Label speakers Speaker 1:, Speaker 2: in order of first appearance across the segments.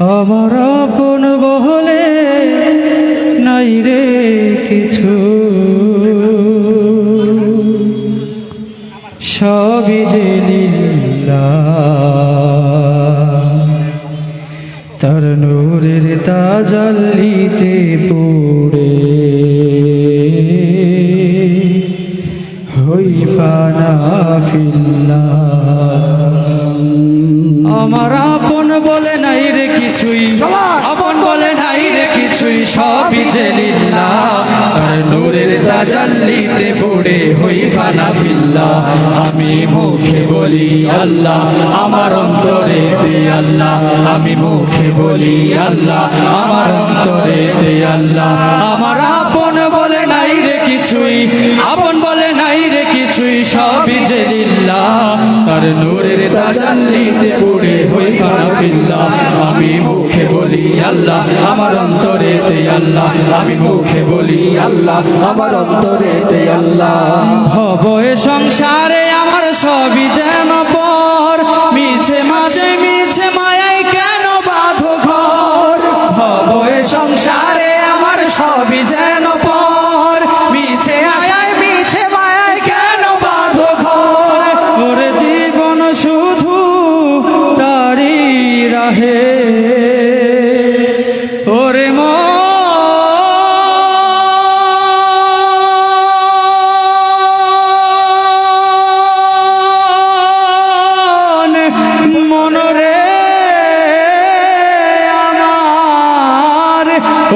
Speaker 1: আমার আপন বহলে নাই রে কিছু। সবই যে লীলা, তার নূরের তাজাল্লিতে পড়ে। হই ফানা ফিল্লা। আমার কিছুই সবই যে লীলা তার নূরের তাজাল্লিতে পড়ে হই ফানা ফিল্লা। আমি মুখে বলি আল্লাহ, আমার অন্তরে দে আল্লাহ। আমি মুখে বলি আল্লাহ, আমার অন্তরে দে আল্লাহ। আমার আপন বলে নাই রে কিছুই, আপন বলে নাই রে কিছুই, সবই যে লীলা তার নূরের তাজাল্লিতে পড়ে হই ফানা ফিল্লা। বলি, আল্লাহ, আমার অন্তরে তে আল্লাহ। আমি মুখে বলি, আল্লাহ, আমার অন্তরে তে আল্লাহ ভবয়ে সংসারে আমার সবই যেন পর। মিছে মাঝে মিছে মায়াই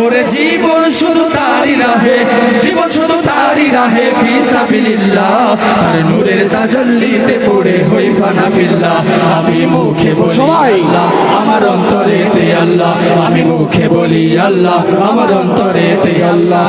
Speaker 1: ওরে জীবন শুধু তারি রাহে জীবন শুধু তারি রাহে ফিসাবিল্লাহ আর নূরের তাজাল্লিতে পড়ে হই ফানা ফিল্লা আমি মুখে বলি আল্লাহ আমার অন্তরে তে আল্লাহ। আমি মুখে বলি আল্লাহ আমার অন্তরে তে আল্লাহ।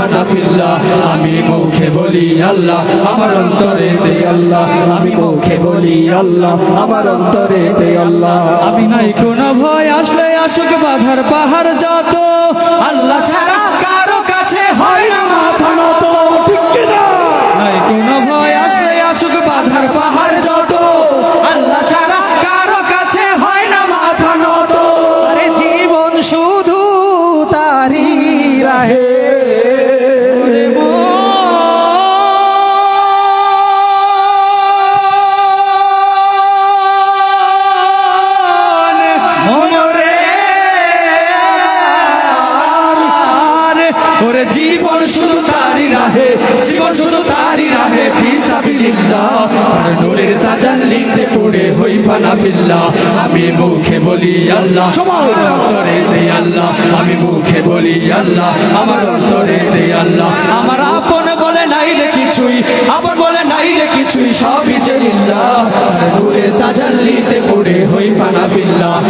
Speaker 1: ফানা আমি মুখে বলি আল্লাহ, আমার অন্তরে তে আল্লাহ, আমি মুখে বলি আল্লাহ, আমার অন্তরে তে আল্লাহ। আমি নাই কোনো ভয়, আসলে আসুক বাধার পাহাড় যত, আল্লাহ ছাড়া কারও কাছে হয় না শুধু তারি রাহে, জীবন শুধু তারি রাহে ফিসাবিল্লাহ আর নূরের তাজাল্লিতে পড়ে হই ফানা ফিল্লা আমি মুখে বলি আল্লাহ, আমার অন্তরে দে আল্লাহ। আমি মুখে বলি আল্লাহ, আমার অন্তরে দে আল্লাহ। আমার আপন বলে নাই রে কিছুই, আপন বলে নাই রে কিছুই, সবই যে নূরের তাজাল্লিতে পড়ে হই ফানা ফিল্লা আমি মুখে বলি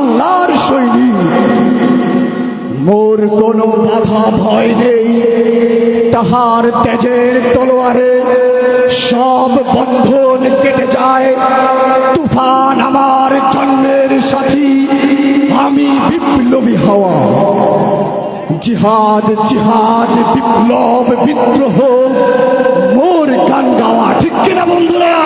Speaker 2: আল্লাহর শৈলী মোর কোনো বাধা ভয় নেই। তাহার তেজের তলোয়ারে সব বন্ধন কেটে যায়। তুফান আমার জন্মের সাথী, আমি বিপ্লবী হওয়া। জিহাদ জিহাদ, বিপ্লব, বিদ্রোহ, মোর গান গাওয়া, ঠিক কিনা বন্ধুরা?